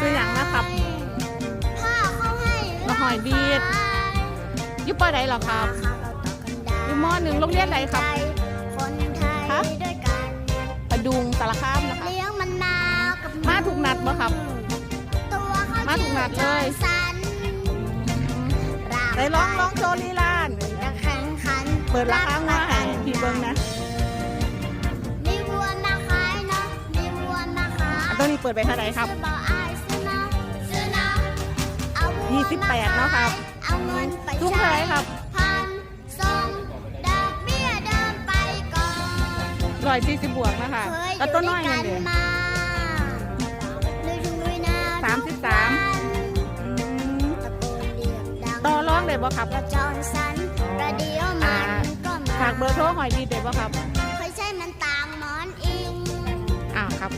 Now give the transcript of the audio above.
ซื้อหยังนะครับพ่อเขาให้มาหอยบีดอยุปอใดเหรอครับ อยู่มหนึ่งโรงเรียนไหนครับคนไทครับยด้วยกันประดุงสารคามนะคะเลี้ยงมันมากับมาถูกนัดบ่ครับตัวเขามาถูกนัดเลยชื่อจอห์นสันได้ร้องร้องโชว์ลีลาน จะแข่งขันเปิดราคาว่าให้พี่เบิ้งนะมีวัวมาขายเนาะมีวัวมาขายอันตัวนี้เปิดไปเท่าไหร่ครับซื้อบ่อายซื้อเนา สิบแปดเนาะครับทุ่งเลยครับพันสองดอกเบี้ยเดิมไปก่อนรอยสี่สิบบวกนะคะแล้วต้นน้อยเงินเดือนสามสิบสามต่อร้องเลยบ่ครับประจอนสันประเดี๋ยวมันก็มาฝากเบอร์โทรหอยดีเด็ดบ่ครับเคยใช่มันตามมอนอิงอ้าวครับ